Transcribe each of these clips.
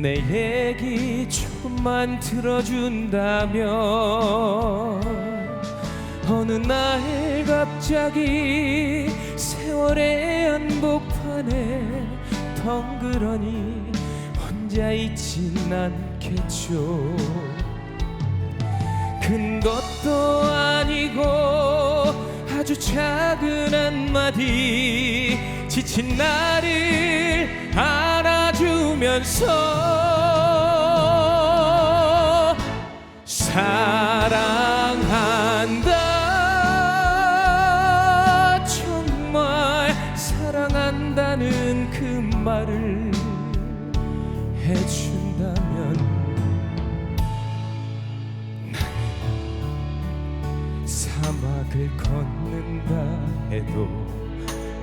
내 얘기 조금만 들어준다면 어느 날 갑자기 세월의 한복판에 덩그러니 혼자 있진 않겠죠. 큰 것도 아니고 아주 작은 한마디 지친 나를 안아 주면서 사랑한다. 정말 사랑한다는 그 말을 해준다면 사막을 걷는다 해도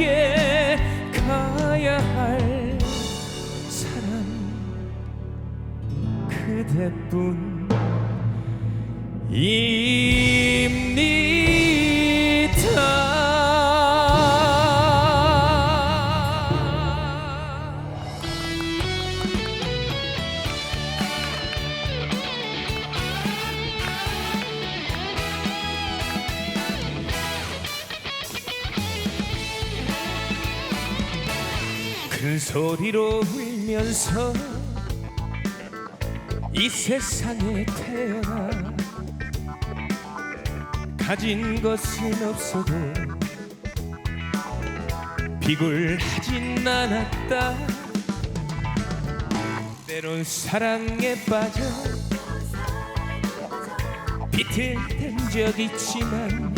함께 가야 할 사람 그대뿐. 입 울면서 이 세상에 태어나 가진 것은 없어도 비굴하진 않았다. 때론 사랑에 빠져 비틀 댄 적 있지만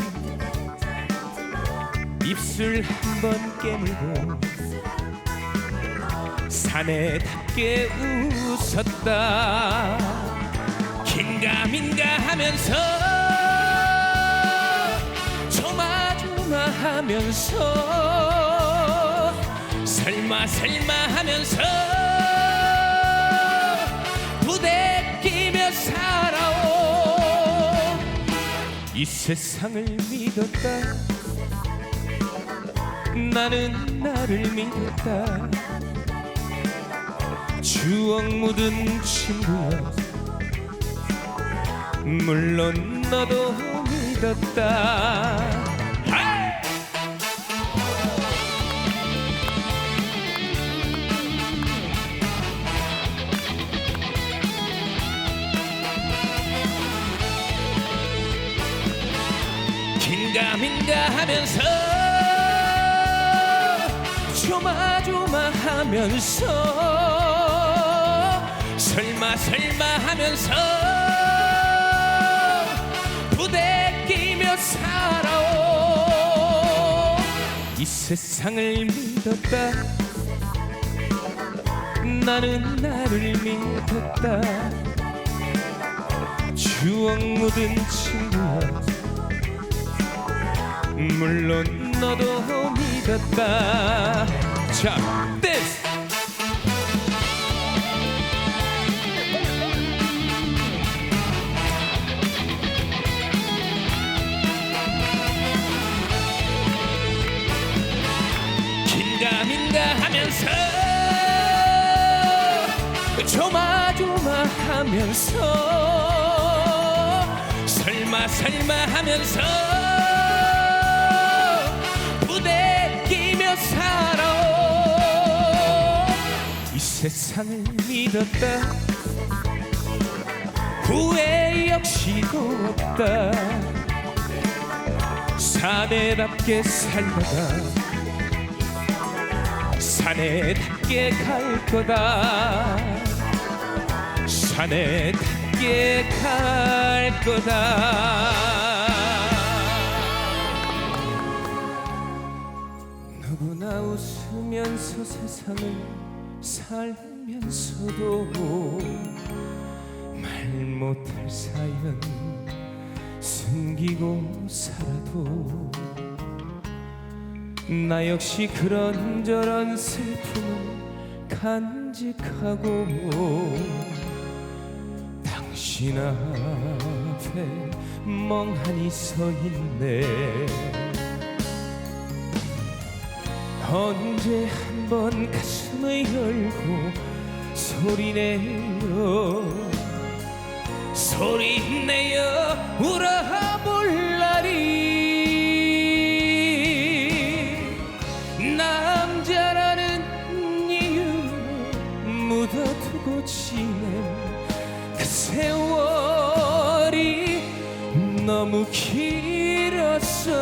입술 한 번 깨물고 사내답게 웃었다. 긴가민가 하면서 조마조마 하면서 설마 설마 하면서 부대끼며 살아온 이 세상을 믿었다. 나는 나를 믿었다 추억 묻은 친구야 물론 너도 믿었다! 긴가민가 하면서 조마조마하면서 설마 설마 하면서 부대끼며 살아오 이 세상을 믿었다. 나는 나를 믿었다. 추억 묻은 친구야. 물론 너도 믿었다. 자 댄스 하면서 설마 설마 하면서 부대 끼며 살아. 이 세상을 믿었다. 후회 역시도 없다. 사내답게 살다가 산에답게 갈 거다 산에답게 갈 거다. 누구나 웃으면서 세상을 살면서도 말 못할 사연 숨기고 살아도 나 역시 그런저런 슬픔을 간직하고 당신 앞에 멍하니 서 있네. 언제 한번 가슴을 열고 소리내요 소리내어 울어볼 날이 남자라는 이유로 묻어두고 그 세월이 너무 길었어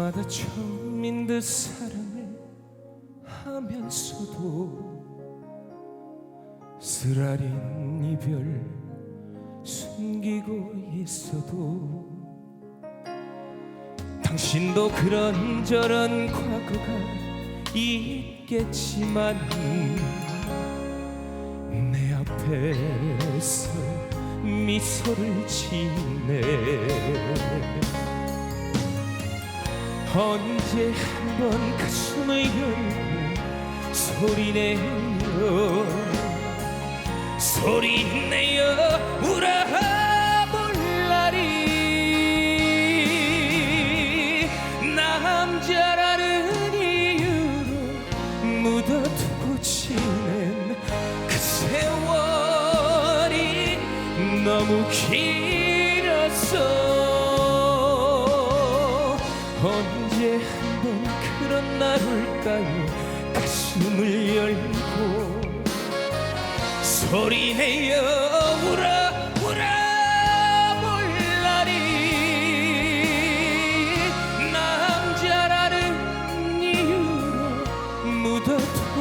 저마다 처음인 듯 사랑을 하면서도 쓰라린 이별 숨기고 있어도 당신도 그런저런 과거가 있겠지만 내 앞에서 미소를 짓네 언제 한번 가슴을 열고 소리내요 소리내요 울어볼 날이 남자라는 이유로 묻어두고 지낸 그 세월이 너무 길 소리내어 울어 울어 볼 날이 남자라는 이유로 묻어두고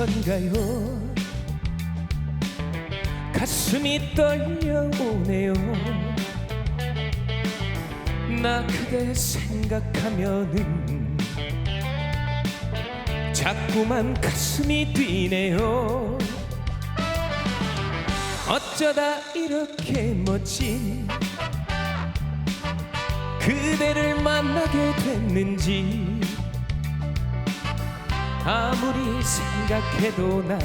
건가요? 가슴이 떨려오네요 나 그대 생각하면은 자꾸만 가슴이 뛰네요 어쩌다 이렇게 멋진 그대를 만나게 됐는지 아무리 생각해도 난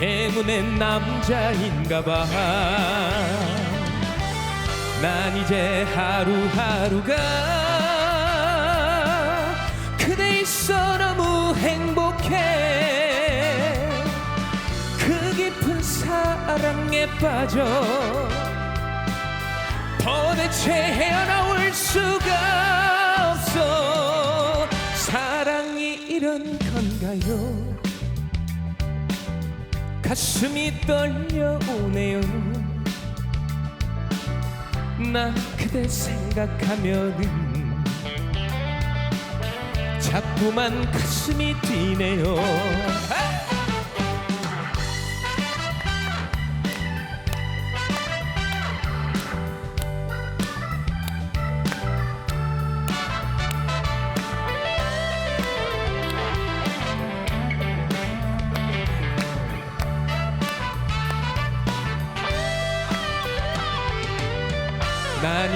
행운의 남자인가 봐. 난 이제 하루하루가 그대 있어 너무 행복해. 그 깊은 사랑에 빠져 도대체 헤어나올 수가 가슴이 떨려오네요. 나 그대 생각하면은 자꾸만 가슴이 뛰네요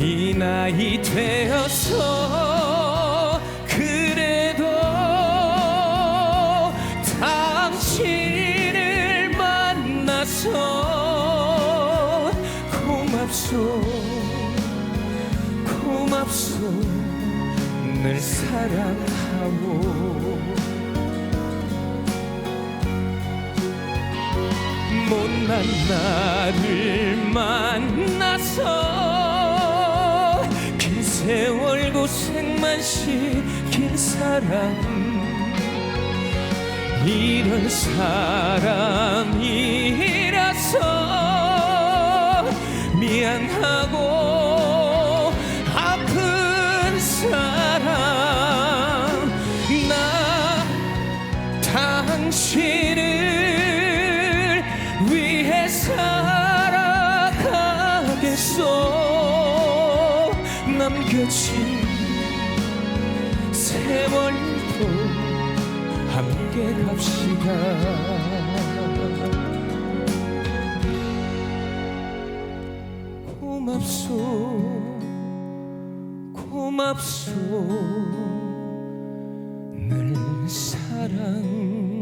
이 나이 되어서 그래도 당신을 만나서 고맙소 고맙소 늘 사랑하고 못난 나를 만나서 긴 세월 고생만 시킨 사람. 이런 사람이라서 미안하고 고맙소 고맙소. 늘 사랑